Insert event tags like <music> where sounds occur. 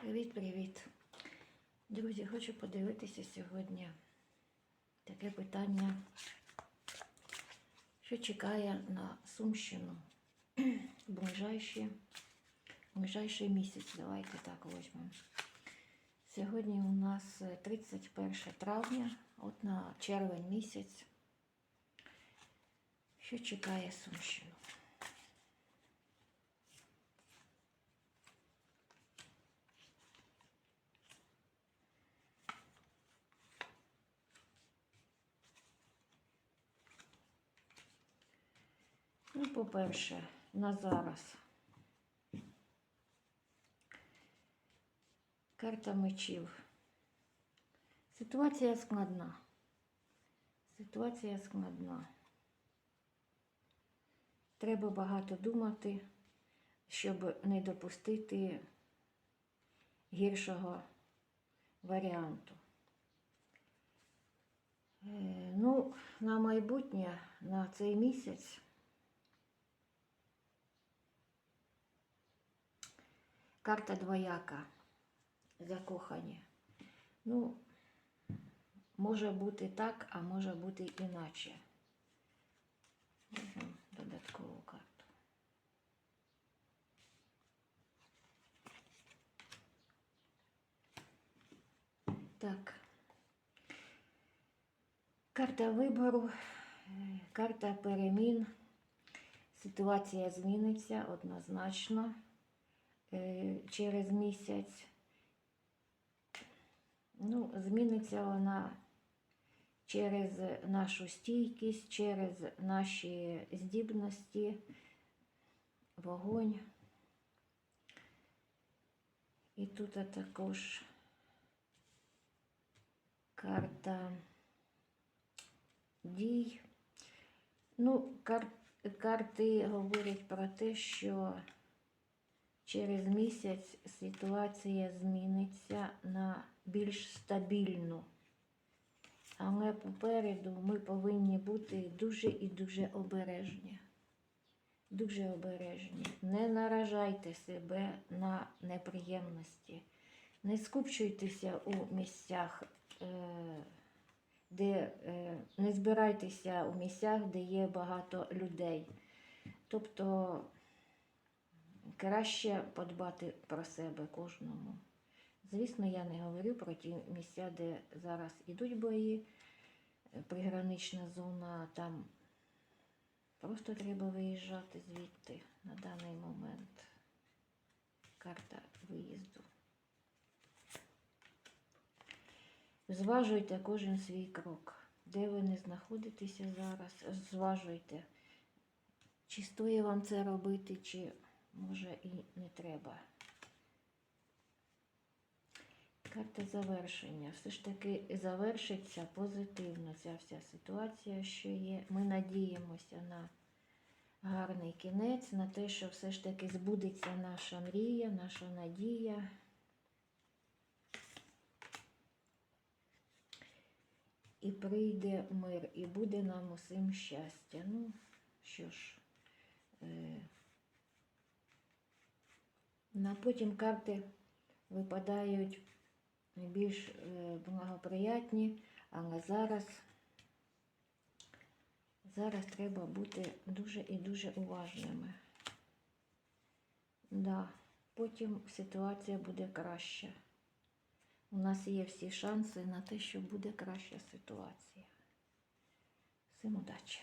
Привіт-привіт. Друзі, хочу подивитися сьогодні таке питання, що чекає на Сумщину в <clears throat> ближайші, в ближайший місяць. Давайте так візьмемо. Сьогодні у нас е, 31 травня, от на червень місяць. Що чекає Сумщину? Ну, по-перше, на зараз. Карта мечів. Ситуація складна. Ситуація складна. Треба багато думати, щоб не допустити гіршого варіанту. Е, Ну, на майбутнє, на цей місяць. Карта двояка. Закохані. Ну, може бути так, а може бути іначе. Додаткову карту. Так. Карта вибору, е, карта перемін. Ситуація зміниться однозначно через місяць. Ну, зміниться вона через нашу стійкість, через наші здібності, вогонь. І тут також карта дій. Ну, кар... карти говорять про те, що через місяць ситуація зміниться на більш стабільну. Але попереду ми повинні бути дуже і дуже обережні. Дуже обережні. Не наражайте себе на неприємності. Не скупчуйтеся у місцях, е, де е, не збирайтеся у місцях, де є багато людей. Тобто краще подбати про себе кожному. Звісно, я не говорю про ті місця, де зараз ідуть бої, е, пригранична зона, там просто треба виїжджати звідти на даний момент. Карта виїзду. Зважуйте кожен свій крок. Де ви не знаходитеся зараз, зважуйте, чи стоїть вам це робити, чи може і не треба. Карта завершення. Все ж таки завершиться позитивно ця вся ситуація, що є. Ми надіємося на гарний кінець, на те, що все ж таки збудеться наша мрія, наша надія. І прийде мир, і буде нам усім щастя. Ну, що ж, е, на потім карти випадають більш е, благоприятні, але зараз, зараз треба бути дуже і дуже уважними. Да, потім ситуація буде краща. У нас є всі шанси на те, що буде краща ситуація. Всім удачі!